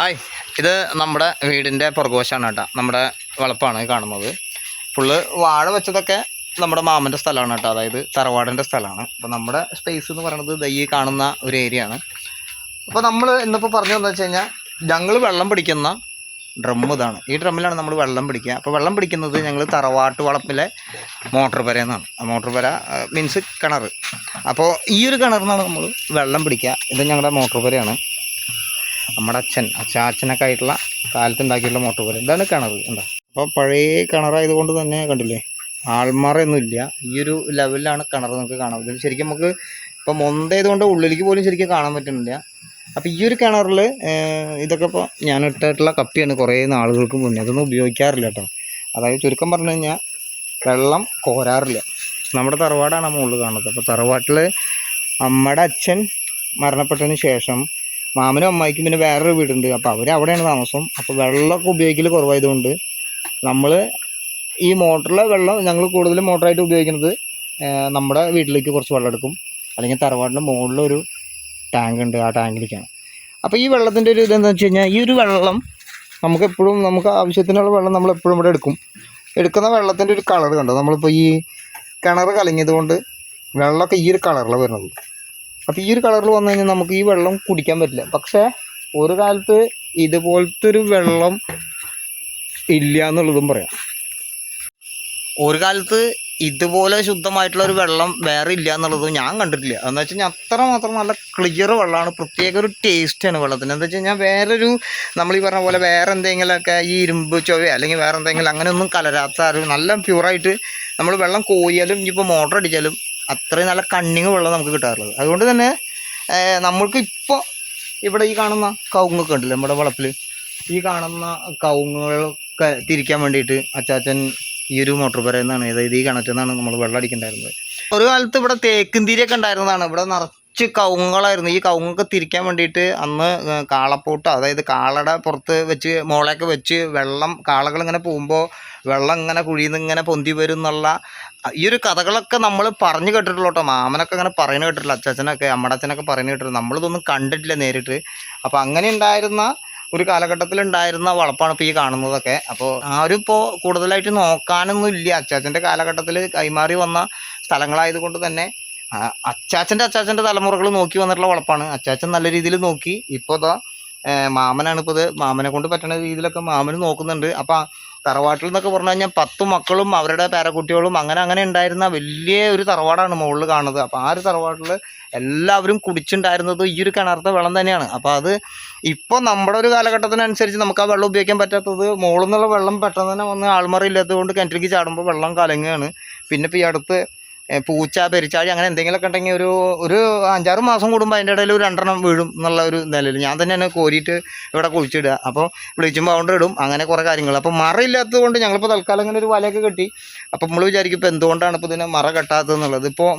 Hi. ഇത് നമ്മുടെ വീടിന്റെ പുറകുവശമാണ് കേട്ടോ. നമ്മുടെ വളപ്പാണ് കാണുന്നത്. ഫുള്ള് വാഴ വെച്ചതൊക്കെ നമ്മുടെ മാമന്റെ സ്ഥലമാണ് കേട്ടോ. അതായത് തറവാടിന്റെ സ്ഥലമാണ്. അപ്പോൾ നമ്മുടെ സ്പേസ് എന്ന് പറയുന്നത് ദൈ കാണുന്ന ഒരു ഏരിയ ആണ്. അപ്പോൾ നമ്മൾ ഇന്നിപ്പോൾ പറഞ്ഞു തന്നു വെച്ച് കഴിഞ്ഞാൽ ഞങ്ങൾ വെള്ളം പിടിക്കുന്ന ഡ്രം ഇതാണ്. ഈ ഡ്രമ്മിലാണ് നമ്മൾ വെള്ളം പിടിക്കുക. അപ്പോൾ വെള്ളം പിടിക്കുന്നത് ഞങ്ങൾ തറവാട്ട് വളപ്പിലെ മോട്ടോർ പര എന്നാണ് മോട്ടോർ പുര മീൻസ് കിണർ അപ്പോൾ ഈ ഒരു കിണറിനാണ് നമ്മൾ വെള്ളം പിടിക്കുക. ഇത് ഞങ്ങളുടെ മോട്ടോർ പുരയാണ്. നമ്മുടെ അച്ഛൻ അച്ചാച്ചനൊക്കെ ആയിട്ടുള്ള കാലത്ത് ഉണ്ടാക്കിയിട്ടുള്ള മോട്ടോർ പോലെ. ഇതാണ് കിണർ എന്താ അപ്പോൾ പഴയ കിണറായതുകൊണ്ട് തന്നെ കണ്ടില്ലേ ആൾമാറൊന്നും ഇല്ല ഈ ഒരു ലെവലിലാണ് കിണർ നമുക്ക് കാണാൻ പറ്റുന്നത്. ശരിക്കും നമുക്ക് ഇപ്പോൾ മൊന്തയതുകൊണ്ട് ഉള്ളിലേക്ക് പോലും ശരിക്കും കാണാൻ പറ്റുന്നില്ല. അപ്പോൾ ഈ ഒരു കിണറിൽ ഇതൊക്കെ ഇപ്പോൾ ഞാൻ ഇട്ടിട്ടുള്ള കപ്പിയാണ് കുറേ നാളുകൾക്ക് മുന്നേ. അതൊന്നും ഉപയോഗിക്കാറില്ല കേട്ടോ. അതായത് ചുരുക്കം പറഞ്ഞു കഴിഞ്ഞാൽ വെള്ളം കോരാറില്ല. നമ്മുടെ തറവാടാണ് മുകളിൽ കാണുന്നത്. അപ്പോൾ തറവാട്ടിൽ അമ്മയുടെ അച്ഛൻ മരണപ്പെട്ടതിന് ശേഷം മാമനും അമ്മായിക്കും പിന്നെ വേറൊരു വീടുണ്ട്. അപ്പോൾ അവർ അവിടെയാണ് താമസം. അപ്പോൾ വെള്ളമൊക്കെ ഉപയോഗിക്കൽ കുറവായതുകൊണ്ട് നമ്മൾ ഈ മോട്ടറിലെ വെള്ളം ഞങ്ങൾ കൂടുതലും മോട്ടറായിട്ട് ഉപയോഗിക്കുന്നത് നമ്മുടെ വീട്ടിലേക്ക് കുറച്ച് വെള്ളം എടുക്കും. അല്ലെങ്കിൽ തറവാടിന്റെ മുകളിലൊരു ടാങ്ക് ഉണ്ട് ആ ടാങ്കിലേക്കാണ്. അപ്പോൾ ഈ വെള്ളത്തിന്റെ ഒരു ഇതെന്താണെന്ന് വെച്ച് കഴിഞ്ഞാൽ ഈ ഒരു വെള്ളം നമുക്ക് എപ്പോഴും നമുക്ക് ആവശ്യത്തിനുള്ള വെള്ളം നമ്മൾ എപ്പോഴും ഇവിടെ എടുക്കും. എടുക്കുന്ന വെള്ളത്തിന്റെ ഒരു കളർ കണ്ടോ? നമ്മളിപ്പോൾ ഈ കിണർ കലങ്ങിയത് കൊണ്ട് വെള്ളമൊക്കെ ഈ ഒരു കളറിലാണ് വരുന്നത്. അപ്പോൾ ഈ ഒരു കളറിൽ വന്നു കഴിഞ്ഞാൽ നമുക്ക് ഈ വെള്ളം കുടിക്കാൻ പറ്റില്ല. പക്ഷേ ഒരു കാലത്ത് ഇതുപോലത്തെ ഒരു വെള്ളം ഇല്ല എന്നുള്ളതും പറയാം. ഒരു കാലത്ത് ഇതുപോലെ ശുദ്ധമായിട്ടുള്ള ഒരു വെള്ളം വേറെ ഇല്ല എന്നുള്ളതും ഞാൻ കണ്ടിട്ടില്ല. എന്ന് വെച്ച് കഴിഞ്ഞാൽ അത്രമാത്രം നല്ല ക്ലിയർ വെള്ളമാണ്. പ്രത്യേക ഒരു ടേസ്റ്റാണ് വെള്ളത്തിന്. എന്താ വെച്ച് കഴിഞ്ഞാൽ വേറൊരു നമ്മൾ ഈ പറഞ്ഞ പോലെ വേറെ എന്തെങ്കിലുമൊക്കെ ഈ ഇരുമ്പ് ചൊവ്വ അല്ലെങ്കിൽ വേറെ എന്തെങ്കിലും അങ്ങനെയൊന്നും കലരാത്ത ഒരു നല്ല പ്യൂറായിട്ട് നമ്മൾ വെള്ളം കോരിയാലും ഇനിയിപ്പോൾ മോട്ടർ അടിച്ചാലും അത്രയും നല്ല കണ്ണിങ് വെള്ളം നമുക്ക് കിട്ടാറുള്ളത്. അതുകൊണ്ട് തന്നെ നമ്മൾക്ക് ഇപ്പോൾ ഇവിടെ ഈ കാണുന്ന കവുങ്ങൊക്കെ ഉണ്ടല്ലോ നമ്മുടെ വളപ്പിൽ ഈ കാണുന്ന കവുങ്ങുകളൊക്കെ തിരിക്കാൻ വേണ്ടിയിട്ട് അച്ചാച്ചൻ ഈ ഒരു മോട്ടോർ പറയുന്നതാണ് അതായത് ഈ കിണറ്റിൽ നിന്നാണ് നമ്മൾ വെള്ളം അടിക്കണ്ടായിരുന്നത്. ഒരു കാലത്ത് ഇവിടെ തേക്കും തിരിയൊക്കെ ഉണ്ടായിരുന്നതാണ്. ഇവിടെ നിറച്ച് കവുങ്ങുകളായിരുന്നു. ഈ കവുങ്ങൊക്കെ തിരിക്കാൻ വേണ്ടിയിട്ട് അന്ന് കാളപ്പൂട്ട അതായത് കാളയുടെ പുറത്ത് വെച്ച് മോളെയൊക്കെ വെച്ച് വെള്ളം കാളകൾ ഇങ്ങനെ പോകുമ്പോൾ വെള്ളം ഇങ്ങനെ കുഴിയിൽ നിന്ന് ഇങ്ങനെ പൊന്തി വരും എന്നുള്ള ഈ ഒരു കഥകളൊക്കെ നമ്മൾ പറഞ്ഞു കേട്ടിട്ടുള്ളൂ കേട്ടോ മാമനൊക്കെ അങ്ങനെ പറയുന്നത് കേട്ടിട്ടില്ല. അച്ചാച്ചനൊക്കെ അമ്മടച്ചനൊക്കെ അച്ഛനൊക്കെ പറയുന്നത് കേട്ടിട്ടില്ല. നമ്മളിതൊന്നും കണ്ടിട്ടില്ല നേരിട്ട്. അപ്പോൾ അങ്ങനെ ഉണ്ടായിരുന്ന ഒരു കാലഘട്ടത്തിൽ ഉണ്ടായിരുന്ന വളപ്പാണ് ഇപ്പോൾ ഈ കാണുന്നതൊക്കെ. അപ്പോൾ ആരും ഇപ്പോൾ കൂടുതലായിട്ട് നോക്കാനൊന്നും ഇല്ല. അച്ചാച്ചന്റെ കാലഘട്ടത്തിൽ കൈമാറി വന്ന സ്ഥലങ്ങളായതുകൊണ്ട് തന്നെ അച്ചാച്ചന്റെ അച്ചാച്ചന്റെ തലമുറകൾ നോക്കി വന്നിട്ടുള്ള വളപ്പാണ്. അച്ചാച്ചൻ നല്ല രീതിയിൽ നോക്കി. ഇപ്പോൾ ഇതാ മാമനാണ് ഇപ്പോൾ ഇത് മാമനെ കൊണ്ട് പറ്റുന്ന രീതിയിലൊക്കെ മാമന് നോക്കുന്നുണ്ട്. അപ്പോൾ തറവാട്ടിൽ എന്നൊക്കെ പറഞ്ഞു കഴിഞ്ഞാൽ പത്ത് മക്കളും അവരുടെ പേരക്കുട്ടികളും അങ്ങനെ അങ്ങനെ ഉണ്ടായിരുന്ന വലിയ ഒരു തറവാടാണ് മുകളിൽ കാണുന്നത്. അപ്പോൾ ആ ഒരു തറവാട്ടിൽ എല്ലാവരും കുടിച്ചിട്ടുണ്ടായിരുന്നത് ഈ ഒരു കിണറത്തെ വെള്ളം തന്നെയാണ്. അപ്പോൾ അത് ഇപ്പോൾ നമ്മുടെ ഒരു കാലഘട്ടത്തിനനുസരിച്ച് നമുക്ക് ആ വെള്ളം ഉപയോഗിക്കാൻ പറ്റാത്തത് മുകളിൽ നിന്നുള്ള വെള്ളം പെട്ടെന്ന് തന്നെ വന്ന് ആൾമറ ഇല്ലാത്തത് കൊണ്ട് കിണറ്റിലേക്ക് ചാടുമ്പോൾ വെള്ളം കലങ്ങുകയാണ്. പിന്നെ ഇപ്പോൾ ഈ അടുത്ത് പൂച്ച പെരിച്ചാഴി അങ്ങനെ എന്തെങ്കിലുമൊക്കെ ഉണ്ടെങ്കിൽ ഒരു ഒരു അഞ്ചാറ് മാസം കൂടുമ്പോൾ അതിന്റെ ഇടയിൽ ഒരു രണ്ടെണ്ണം വീഴും എന്നുള്ള ഒരു നിലയിൽ. ഞാൻ തന്നെയാണ് കോരിയിട്ട് ഇവിടെ കുഴിച്ചിടുക. അപ്പോൾ ബ്ലീച്ചിങ് പൗഡർ ഇടും അങ്ങനെ കുറേ കാര്യങ്ങൾ. അപ്പോൾ മറയില്ലാത്തത് കൊണ്ട് ഞങ്ങളിപ്പോൾ തൽക്കാലം ഇങ്ങനെ ഒരു വലയൊക്കെ കെട്ടി. അപ്പോൾ നമ്മൾ വിചാരിക്കും ഇപ്പോൾ എന്തുകൊണ്ടാണ് ഇപ്പോൾ ഇതിനെ മറ കെട്ടാത്തത് എന്നുള്ളത്. ഇപ്പോൾ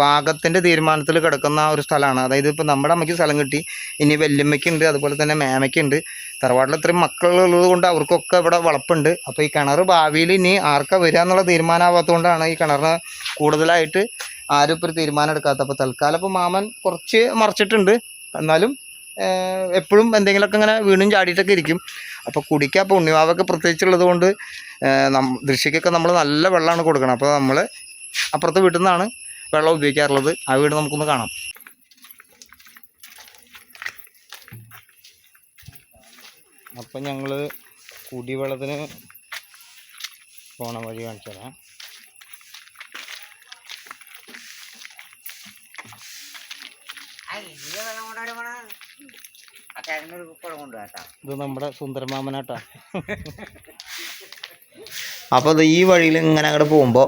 ഭാഗത്തിന്റെ തീരുമാനത്തിൽ കിടക്കുന്ന ഒരു സ്ഥലമാണ്. അതായത് ഇപ്പോൾ നമ്മുടെ അമ്മയ്ക്ക് സ്ഥലം കിട്ടി ഇനി വല്യമ്മയ്ക്കുണ്ട് അതുപോലെ തന്നെ മേമയ്ക്കുണ്ട്. തറവാട്ടിൽ ഇത്രയും മക്കളുള്ളത് കൊണ്ട് അവർക്കൊക്കെ ഇവിടെ വളപ്പുണ്ട്. അപ്പോൾ ഈ കിണർ ഭാവിയിൽ ഇനി ആർക്കാ വരിക എന്നുള്ള തീരുമാനമാവാത്തതുകൊണ്ടാണ് ഈ കിണറിന് കൂടുതലായിട്ട് ആരും ഇപ്പോൾ ഒരു തീരുമാനം എടുക്കാത്തത്. അപ്പോൾ തൽക്കാലം ഇപ്പോൾ മാമൻ കുറച്ച് മറിച്ചിട്ടുണ്ട്. എന്നാലും എപ്പോഴും എന്തെങ്കിലുമൊക്കെ ഇങ്ങനെ വീണും ചാടിയിട്ടൊക്കെ ഇരിക്കും. അപ്പോൾ കുടിക്കുക അപ്പോൾ ഉണ്ണിവാവൊക്കെ പ്രത്യേകിച്ചുള്ളത് കൊണ്ട് നം ദൃശ്യക്കൊക്കെ നമ്മൾ നല്ല വെള്ളമാണ് കൊടുക്കണം അപ്പോൾ നമ്മൾ അപ്പുറത്തെ വീട്ടിൽ നിന്നാണ് വെള്ളം ഉപയോഗിക്കാറുള്ളത്. ആ വീട് നമുക്കൊന്ന് കാണാം. അപ്പം ഞങ്ങൾ കുടിവെള്ളത്തിന് പോണ വഴി കാണിച്ചു തരാം. ഇത് നമ്മുടെ സുന്ദരമാമനാട്ടാ. അപ്പോൾ ഈ വഴിയിൽ ഇങ്ങനെ അങ്ങോട്ട് പോകുമ്പോൾ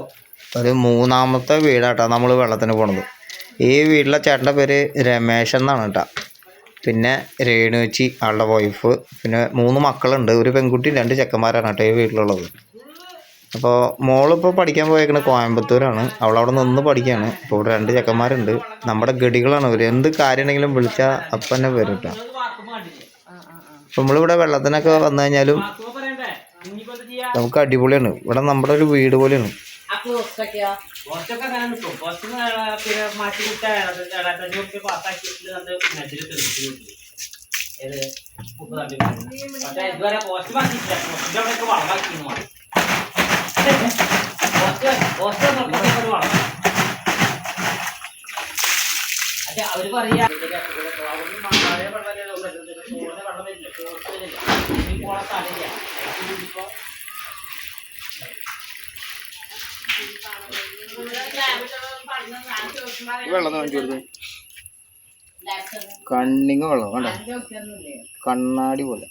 ഒരു മൂന്നാമത്തെ വീടാട്ടോ നമ്മൾ വെള്ളത്തിന് പോണത്. ഈ വീട്ടിലെ ചേട്ടന്റെ പേര് രമേശ് എന്നാണ് കേട്ടോ. പിന്നെ രേണുവച്ചി ആളുടെ വൈഫ് പിന്നെ മൂന്ന് മക്കളുണ്ട്. ഒരു പെൺകുട്ടി രണ്ട് ചെക്കന്മാരാണ് കേട്ടോ ഈ വീട്ടിലുള്ളത്. അപ്പോൾ മോളിപ്പോൾ പഠിക്കാൻ പോയേക്കുന്നത് കോയമ്പത്തൂരാണ്. അവളവിടെ നിന്ന് പഠിക്കുകയാണ് ഇപ്പോൾ ഇവിടെ രണ്ട് ചെക്കന്മാരുണ്ട്. നമ്മുടെ ഗഡികളാണ് ഇവർ എന്ത് കാര്യം കാര്യമാണെങ്കിലും വിളിച്ചാൽ അപ്പം തന്നെ വരും കേട്ടോ. അപ്പോൾ നമ്മളിവിടെ വെള്ളത്തിനൊക്കെ വന്നു കഴിഞ്ഞാലും നമുക്ക് അടിപൊളിയാണ്. ഇവിടെ നമ്മുടെ ഒരു വീട് പോലെയാണ്. കുറച്ചൊക്കെ അങ്ങനെ നിൽക്കും കുറച്ച് പിന്നെ മാറ്റി കുട്ടാണ് പാസ്സാക്കിയിട്ട് അത് നെറ്റിൽ തെളിയിച്ചു ഏത്? ഉപ്പ് തട്ടി പക്ഷേ ഇതുവരെ പോസ്റ്റ് മാറ്റിയിട്ടില്ല പോസ്റ്റിന്റെ അവിടെയൊക്കെ വളമാക്കിയിരുന്നു മാറി പോസ്റ്റ് പോസ്റ്റ് ഒരു വളം പക്ഷെ അവർ പറയാ വെള്ളം വരില്ല. ചോർച്ച വരില്ല. ഈ പോണ സ്ഥലമില്ല. ഇപ്പൊ വെള്ളം വാങ്ങിച്ചു കൊടുത്തു കണ്ണിങ് വെള്ളം കണ്ടോ? കണ്ണാടി പോലെ.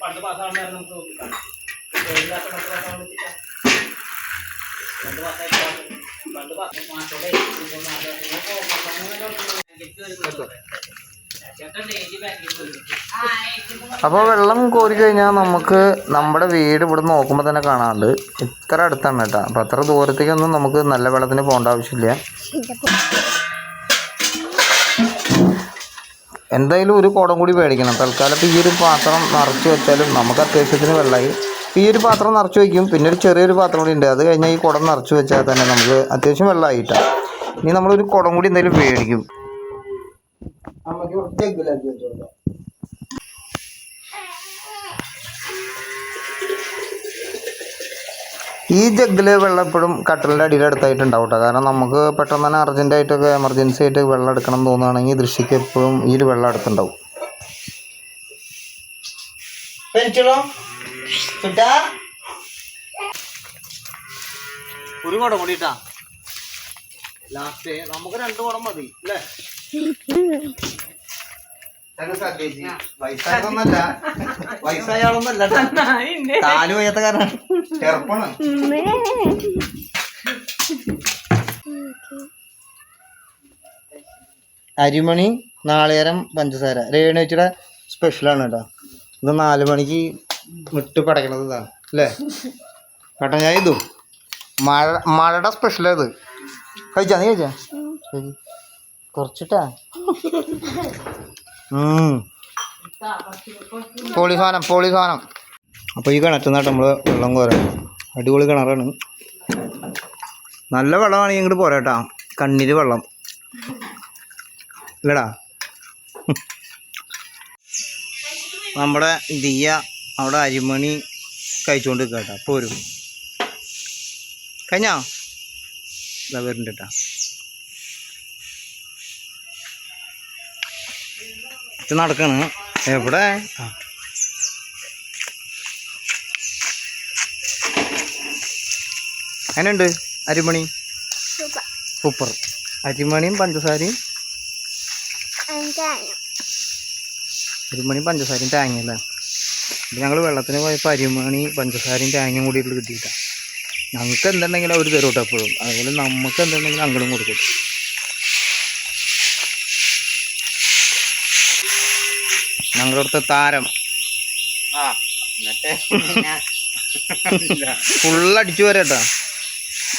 പണ്ട് പാസ്സാവുന്ന നമുക്ക് നോക്കിക്കാം പണ്ട് പറ്റില്ല പണ്ട് പാസ്സായിട്ടാ മാറ്റോടെ അപ്പോൾ വെള്ളം കോരി കഴിഞ്ഞാൽ നമുക്ക് നമ്മുടെ വീട് ഇവിടെ നോക്കുമ്പോൾ തന്നെ കാണാണ്ട് ഇത്ര അടുത്താണ് കേട്ടോ. അപ്പോൾ അത്ര ദൂരത്തേക്കൊന്നും നമുക്ക് നല്ല വെള്ളത്തിന് പോകേണ്ട ആവശ്യമില്ല. എന്തായാലും ഒരു കുടം കൂടി മേടിക്കണം. തൽക്കാലം ഈ ഒരു പാത്രം നിറച്ച് വെച്ചാലും നമുക്ക് അത്യാവശ്യത്തിന് വെള്ളമായി. ഈ ഒരു പാത്രം നിറച്ച് വയ്ക്കും പിന്നെ ഒരു ചെറിയൊരു പാത്രം കൂടി ഉണ്ട്. അത് കഴിഞ്ഞാൽ ഈ കുടം നിറച്ച് വെച്ചാൽ തന്നെ നമുക്ക് അത്യാവശ്യം വെള്ളമായിട്ടാണ് ഇനി നമ്മളൊരു കുടം കൂടി എന്തായാലും മേടിക്കും. അമ്മയ്ക്ക് ജഗ്ഗിലാക്കി വെച്ചോളൂ ഈ ജഗ്ഗിൽ വെള്ളം എപ്പോഴും കട്ടലിന്റെ അടിയിൽ അടുത്തായിട്ടുണ്ടാവും കേട്ടോ കാരണം നമുക്ക് പെട്ടെന്ന് തന്നെ അർജന്റായിട്ടൊക്കെ എമർജൻസി ആയിട്ട് വെള്ളം എടുക്കണം എന്ന് തോന്നുകയാണെങ്കിൽ ദൃശ്യക്ക് എപ്പോഴും ഈ ഒരു വെള്ളം അടുത്തുണ്ടാവും ഒരു കുടം കൂടിട്ടാ ലാസ്റ്റ് നമുക്ക് രണ്ട് കുടം മതി അല്ലേ? കാൽ വയ്യാത്ത കാരണം അരിമണി നാളികേരം പഞ്ചസാര. രേണുവച്ചിയുടെ സ്പെഷ്യലാണ് കേട്ടോ. ഇത് നാല് മണിക്ക് വിട്ട് പടയ്ക്കണത് ഇതാണ് അല്ലേ? കേട്ടോ ഞാൻ ഇതും. മഴ മഴയുടെ സ്പെഷ്യലാണ് ഇത്. കഴിച്ചാ നീ കഴിച്ചാ? ശരി. കുറച്ചിട്ടാ. പോളി സാധനം പോളി സാധനം അപ്പോൾ ഈ കിണറ്റിൽ നിന്നാട്ട് നമ്മൾ വെള്ളം കോരാം അടിപൊളി കിണറാണ്. നല്ല വെള്ളമാണെങ്കിൽ ഇങ്ങോട്ട് പോരാട്ടാ. കണ്ണീര് വെള്ളം. ഇല്ലടാ. നമ്മുടെ ദിയ അവിടെ അരിമണി കഴിച്ചുകൊണ്ട് കേട്ടോ പോരും കഴിഞ്ഞാ? വരുന്നുണ്ട് കേട്ടോ ഇത് നടക്കണ്. എവിടെ? അങ്ങനെയുണ്ട് അരിമണി? സൂപ്പർ. അരിമണിയും പഞ്ചസാരയും? അരിമണിയും പഞ്ചസാരയും തേങ്ങ അല്ലേ? അപ്പം ഞങ്ങൾ വെള്ളത്തിന് പോയപ്പോൾ അരിമണി പഞ്ചസാരയും തേങ്ങയും കൂടി കിട്ടിയിട്ടാണ് കിട്ടിയിട്ടാ. ഞങ്ങൾക്ക് എന്തുണ്ടെങ്കിലും അവർ തരും കേട്ടോ എപ്പോഴും. അതുപോലെ നമുക്ക് എന്തുണ്ടെങ്കിലും അങ്ങോട്ടും കൊടുക്കും. ഞങ്ങളുടെ അടുത്ത താരം. ആ എന്നിട്ട് ഫുള്ള് അടിച്ചു വരട്ടാ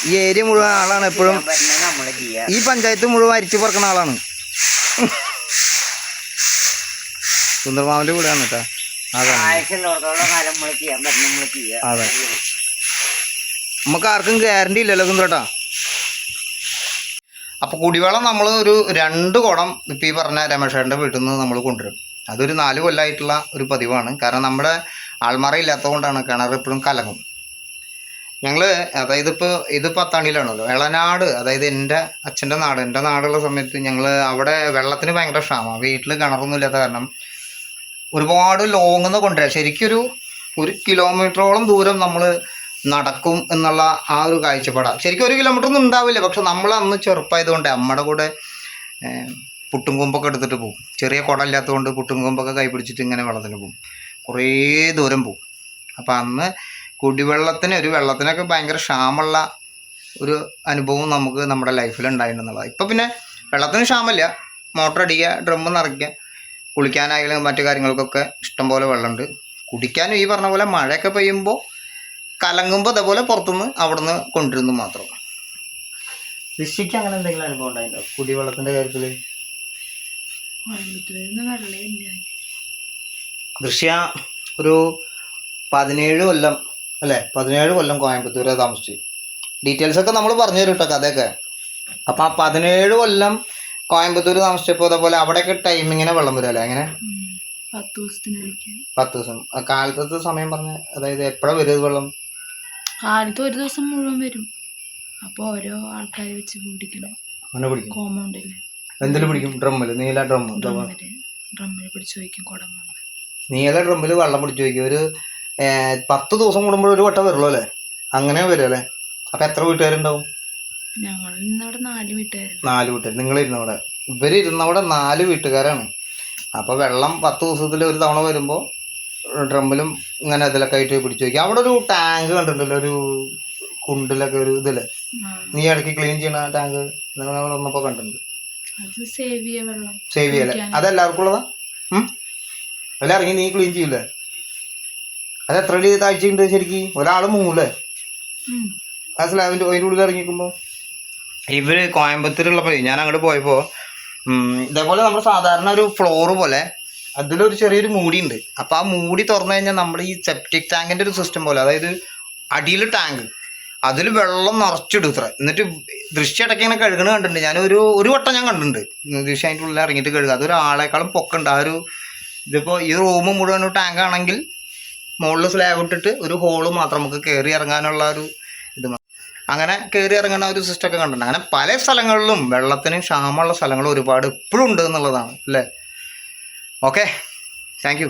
ഈ ഏരിയ മുഴുവൻ ആളാണ് എപ്പോഴും. ഈ പഞ്ചായത്ത് മുഴുവൻ അരിച്ചു പറക്കുന്ന ആളാണ്. സുന്ദർമാവിന്റെ കേട്ടാ നമ്മൾ ചെയ്യാ. അതെ. നമുക്ക് ആർക്കും ഗ്യാരണ്ടി ഇല്ലല്ലോ സുന്ദരട്ടാ അപ്പോൾ കുടിവെള്ളം നമ്മൾ ഒരു രണ്ട് കുടം ഇപ്പം ഈ പറഞ്ഞ രമേശേട്ടന്റെ വീട്ടിൽ നിന്ന് നമ്മൾ കൊണ്ടുവരും. അതൊരു നാല് കൊല്ലമായിട്ടുള്ള ഒരു പതിവാണ്. കാരണം നമ്മുടെ ആൾമറ ഇല്ലാത്തത് കൊണ്ടാണ് കിണർ എപ്പോഴും കലങ്ങും. ഞങ്ങൾ അതായത് ഇപ്പോൾ ഇത് പത്താണിയിലാണല്ലോ ഇളനാട് അതായത് എന്റെ അച്ഛന്റെ നാട് എന്റെ നാടുള്ള സമയത്ത് ഞങ്ങൾ അവിടെ വെള്ളത്തിന് ഭയങ്കര ക്ഷാമമാണ് വീട്ടിൽ കിണറൊന്നും ഇല്ലാത്ത കാരണം ഒരുപാട് ലോങ് നിന്ന് കൊണ്ടുവരാം. ശരിക്കൊരു ഒരു കിലോമീറ്ററോളം ദൂരം നമ്മൾ നടക്കും എന്നുള്ള ആ ഒരു കാഴ്ചപ്പാടാണ് ശരിക്കും ഒരു കിലോമീറ്റർ ഒന്നും ഉണ്ടാവില്ല. പക്ഷെ നമ്മൾ അന്ന് ചെറുപ്പമായതുകൊണ്ട് അമ്മയുടെ കൂടെ പുട്ടും കൊമ്പൊക്കെ എടുത്തിട്ട് പോകും ചെറിയ കുടമില്ലാത്തതുകൊണ്ട് പുട്ടും കൊമ്പൊക്കെ കൈ പിടിച്ചിട്ട് ഇങ്ങനെ വെള്ളത്തിന് പോകും കുറേ ദൂരം പോകും അപ്പം അന്ന് കുടിവെള്ളത്തിന് ഒരു വെള്ളത്തിനൊക്കെ ഭയങ്കര ക്ഷാമുള്ള ഒരു അനുഭവം നമുക്ക് നമ്മുടെ ലൈഫിൽ ഉണ്ടായിട്ടുണ്ടെന്നുള്ളത് ഇപ്പം പിന്നെ വെള്ളത്തിന് ക്ഷാമില്ല മോട്ടർ അടിക്കുക ഡ്രമ്മ് നിറയ്ക്കുക കുളിക്കാനായാലും മറ്റു കാര്യങ്ങൾക്കൊക്കെ ഇഷ്ടംപോലെ വെള്ളമുണ്ട്. കുടിക്കാനും ഈ പറഞ്ഞ പോലെ മഴയൊക്കെ പെയ്യുമ്പോൾ കലങ്ങുമ്പോൾ അതേപോലെ പുറത്തുനിന്ന് അവിടുന്ന് കൊണ്ടിരുന്നു മാത്രം. ഋഷിക്ക് അങ്ങനെ എന്തെങ്കിലും അനുഭവം ഉണ്ടായിട്ടുണ്ടോ? കുടിവെള്ളത്തിന്റെ കാര്യത്തിൽ ദൃശ്യ ഒരു പതിനേഴ് കൊല്ലം അല്ലേ? പതിനേഴ് കൊല്ലം കോയമ്പത്തൂരെ താമസിച്ചു. ഡീറ്റെയിൽസ് ഒക്കെ നമ്മൾ പറഞ്ഞു തരും കേട്ടോ കഥയൊക്കെ. അപ്പം ആ പതിനേഴ് കൊല്ലം കോയമ്പത്തൂർ താമസിച്ചപ്പോൾ അതേപോലെ അവിടെയൊക്കെ ടൈമിങ്ങനെ വെള്ളം വരുമല്ലേ അങ്ങനെ പത്ത് ദിവസം. കാലത്തെ സമയം പറഞ്ഞ അതായത് എപ്പോഴാ വരുന്നത് വെള്ളം? കാലത്ത് ഒരു ദിവസം മുഴുവൻ വരും. അപ്പോൾ ഓരോ ആൾക്കാരെ വെച്ച് പിടിക്കണം കോമ്പൗണ്ടില്ലേ എന്തിൽ പിടിക്കും? ഡ്രമ്മിൽ നീല ഡ്രം ഡ്രമ്മിൽ. ഡ്രമ്മിൽ പിടിച്ച് വയ്ക്കും കുടം കൊണ്ട് നീല ഡ്രമ്മിൽ വെള്ളം പിടിച്ചു വയ്ക്കും ഒരു പത്ത് ദിവസം കൂടുമ്പോൾ ഒരു വട്ടം വരുള്ളൂ അല്ലേ? അങ്ങനെ വരും അല്ലേ? അപ്പൊ എത്ര വീട്ടുകാരുണ്ടാവും? ഞങ്ങൾ ഇന്നവിടെ നാല് വീട്ടുകാരുണ്ട്. നാല് വീട്ടുകാർ നിങ്ങൾ ഇരുന്നവിടെ ഇവർ ഇരുന്നവിടെ നാല് വീട്ടുകാരാണ്. അപ്പൊ വെള്ളം പത്ത് ദിവസത്തിൽ ഒരു തവണ വരുമ്പോൾ ഡ്രമ്മിലും ഇങ്ങനെ ഇതിലൊക്കെ ആയിട്ട് പിടിച്ചു വയ്ക്കും അവിടെ ഒരു ടാങ്ക് കണ്ടിട്ടുണ്ടല്ലോ ഒരു കുണ്ടിലൊക്കെ ഒരു ഇതില്ലേ നീ ഇടയ്ക്ക് ക്ലീൻ ചെയ്യണ ടാങ്ക് നിങ്ങൾ ഒന്നപ്പോ കണ്ടിട്ടുണ്ട്. സേവ് ചെയ്യ വെള്ളം. സേവ് ചെയ്യല്ലേ? അതെല്ലാവർക്കും ഉള്ളതാ അല്ല ഇറങ്ങി നീ ക്ലീൻ ചെയ്യൂലേ? അത് എത്ര വലിയ താഴ്ചയുണ്ട് ശരിക്കും? ഒരാൾ മൂങ്ങൂലേ. ആ സ്ലാബിന്റെ അതിന്റെ ഉള്ളിൽ ഇറങ്ങിക്കുമ്പോൾ ഇവർ കോയമ്പത്തൂരുള്ളപ്പോൾ ഞാൻ അങ്ങോട്ട് പോയപ്പോൾ ഇതേപോലെ നമ്മൾ സാധാരണ ഒരു ഫ്ലോറ് പോലെ അതിലൊരു ചെറിയൊരു മൂടി ഉണ്ട് അപ്പോൾ ആ മൂടി തുറന്നു കഴിഞ്ഞാൽ നമ്മുടെ ഈ സെപ്റ്റിക് ടാങ്കിന്റെ ഒരു സിസ്റ്റം പോലെ അതായത് അടിയിൽ ടാങ്ക് അതിൽ വെള്ളം നിറച്ചിടും ഇത്ര. എന്നിട്ട് ഇടയ്ക്ക് ഇങ്ങനെ കഴുകണ കണ്ടിട്ടുണ്ട്. ഞാൻ ഒരു ഒരു വട്ടം ഞാൻ കണ്ടിട്ടുണ്ട്. ദൃശ്യം അതിന്റെ ഉള്ളിൽ ഇറങ്ങിയിട്ട് കഴുകുക. അതൊരാളെക്കാളും പൊക്കുണ്ട്. ആ ഒരു ഇതിപ്പോൾ ഈ റൂം മുഴുവൻ ടാങ്ക് ആണെങ്കിൽ മുകളിൽ സ്ലാബ് ഇട്ടിട്ട് ഒരു ഹോൾ മാത്രം നമുക്ക് കയറി ഇറങ്ങാനുള്ള ഒരു ഇത് അങ്ങനെ കയറി ഇറങ്ങുന്ന ഒരു സിസ്റ്റം ഒക്കെ കണ്ടിട്ടുണ്ട്. അങ്ങനെ പല സ്ഥലങ്ങളിലും വെള്ളത്തിന് ക്ഷാമമുള്ള സ്ഥലങ്ങൾ ഒരുപാട് ഇപ്പോഴും ഉണ്ട് എന്നുള്ളതാണ്. അല്ലേ? Okay thank